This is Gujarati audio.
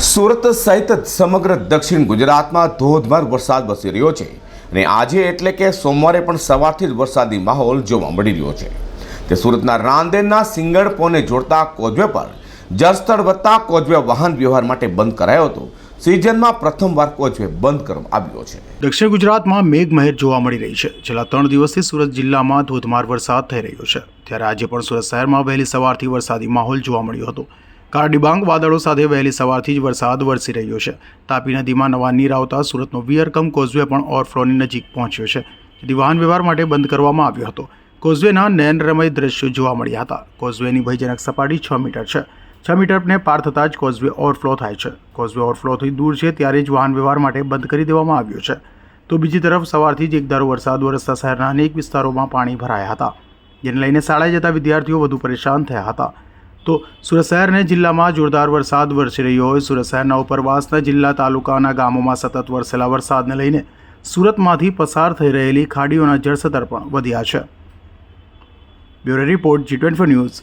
સુરત સહિત સમગ્ર દક્ષિણ ગુજરાતમાં ધોધમાર વરસાદ વસી રહ્યો છે અને આજે એટલે કે સોમવારે પણ સવારથી જ વરસાદી માહોલ જોવા મળી રહ્યો છે. તે સુરતના રાંદેરના સિંગડપોને જોડતા કોઝવે પર જળસ્થળ વધતા કોઝવે વાહન વ્યવહાર માટે બંધ કરાયો હતો. સિઝનમાં પ્રથમવાર કોઝવે બંધ કરવામાં આવ્યો છે. દક્ષિણ ગુજરાતમાં મેઘમહેર જોવા મળી રહી છે. છેલ્લા ત્રણ દિવસથી સુરત જિલ્લામાં ધોધમાર વરસાદ થઈ રહ્યો છે. ત્યારે આજે પણ સુરત શહેરમાં વહેલી સવારથી વરસાદી માહોલ જોવા મળ્યો હતો. કાળા ડિબાંગ વાદળો સાથે વહેલી સવારથી જ વરસાદ વરસી રહ્યો છે. તાપી નદીમાં નવા નીર આવતા સુરતનો વિયરકમ કોઝવે પણ ઓવરફ્લોની નજીક પહોંચ્યો છે. જેથી વાહન વ્યવહાર માટે બંધ કરવામાં આવ્યો હતો. કોઝવેના નયનરમય દ્રશ્યો જોવા મળ્યા હતા. કોઝવેની ભયજનક સપાટી છ મીટર છે. છ મીટરને પાર થતાં જ કોઝવે ઓવરફ્લો થાય છે. કોઝવે ઓવરફ્લોથી દૂર છે ત્યારે જ વાહન વ્યવહાર માટે બંધ કરી દેવામાં આવ્યો છે. તો બીજી તરફ સવારથી જ એકધારો વરસાદ વરસતા શહેરના અનેક વિસ્તારોમાં પાણી ભરાયા હતા. જેને લઈને શાળાએ જતા વિદ્યાર્થીઓ વધુ પરેશાન થયા હતા. તો સુરત શહેરને જિલ્લામાં જોરદાર વરસાદ વરસી રહ્યો હોય. સુરત શહેરના ઉપરવાસના જિલ્લા તાલુકાના ગામોમાં સતત વરસેલા વરસાદને લઈને સુરતમાંથી પસાર થઈ રહેલી ખાડીઓના જળસ્તર પણ વધ્યા છે. Bureau report G twenty news.